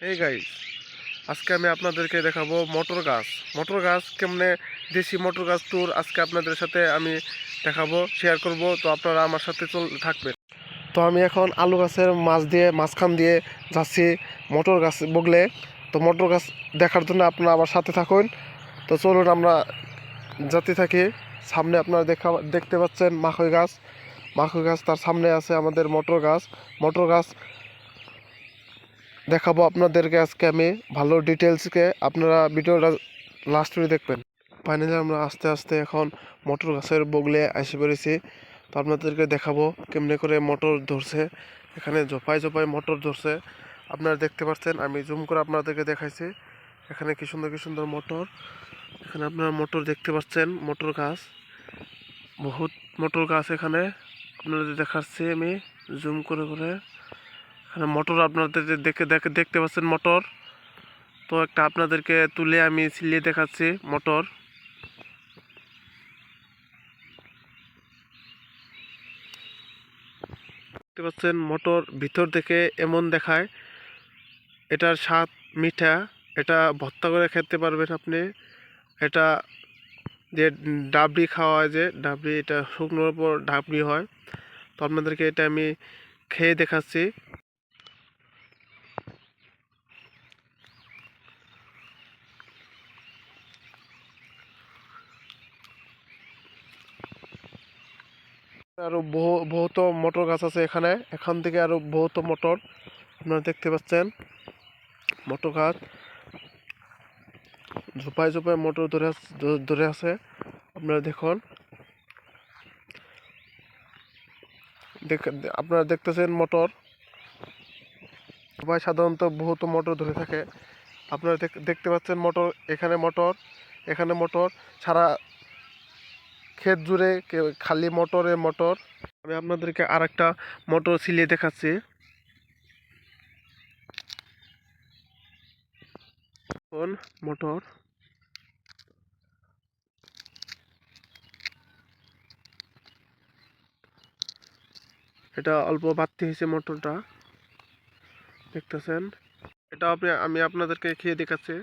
এই গাইস আজকে আমি আপনাদেরকে দেখাবো মটর গাছ। মটর গাছ কেমনে দেশি মটর গাছ ট্যুর আজকে আপনাদের সাথে আমি দেখাবো শেয়ার করব। তো আপনারা আমার সাথে চল, থাকবেন। তো আমি এখন আলু গাছের মাছ দিয়ে, মাঝখান দিয়ে যাচ্ছি মটর গাছ বগলে। তো মটর গাছ দেখার জন্য আপনারা আমার সাথে থাকুন। তো চলুন আমরা যাতে থাকি, সামনে আপনারা দেখা, দেখতে পাচ্ছেন মাখই গাছ। মাখই গাছ তার সামনে আছে আমাদের মটর গাছ। মটর গাছ দেখাবো আপনাদেরকে আজকে আমি ভালো ডিটেলসকে আপনারা ভিডিওটা লাস্ট করে দেখবেন। ফাইনালি আমরা আস্তে আস্তে এখন মোটর গাছের বগলে এসে পড়েছি। তো আপনাদেরকে দেখাবো কেমনে করে মোটর ধরছে। এখানে জোপায় জোপায় মোটর ধরছে। আপনারা দেখতে পাচ্ছেন, আমি জুম করে আপনাদেরকে দেখাইছি। এখানে কি সুন্দর কি সুন্দর মোটর। এখানে আপনারা মোটর দেখতে পাচ্ছেন, মোটর গাছ। বহুত মোটর গাছ এখানে। আপনাদের দেখাচ্ছি আমি জুম করে করে। এখানে মোটর আপনাদের দেখে দেখে দেখতে পাচ্ছেন মোটর। তো একটা আপনাদেরকে তুলে আমি সিলিয়ে দেখাচ্ছি মোটর। দেখতে পাচ্ছেন মোটর ভিতর থেকে এমন দেখায়। এটার স্বাদ মিঠা, এটা ভর্তা করে খেতে পারবেন আপনি। এটা যে ডাবরি খাওয়া হয় যে ডাবরি এটা শুকনোর পর ডাবরি হয়। তো আপনাদেরকে এটা আমি খেয়ে দেখাচ্ছি। আরও বহু, বহুত মোটর গাছ আছে এখানে। এখান থেকে আরও বহুত মোটর আপনারা দেখতে পাচ্ছেন। মোটর গাছ। ঝোপায় ঝোপায় মোটর ধরে ধরে আছে। আপনারা দেখুন। দেখ- আপনারা দেখতেছেন মোটর। সবাই সাধারণত বহুত মোটর ধরে থাকে। আপনারা দেখ- দেখতে পাচ্ছেন মোটর। এখানে মোটর এখানে মোটর। সারা ক্ষেত জুড়ে খালি মোটরে মোটর। আমি আপনাদেরকে আর একটা মোটর সিলিয়ে দেখাচ্ছি। মোটর? এটা অল্প বাড়তি হয়েছে মোটরটা। দেখতেছেন? এটা আপনি আমি আপনাদেরকে খেয়ে দেখাচ্ছি।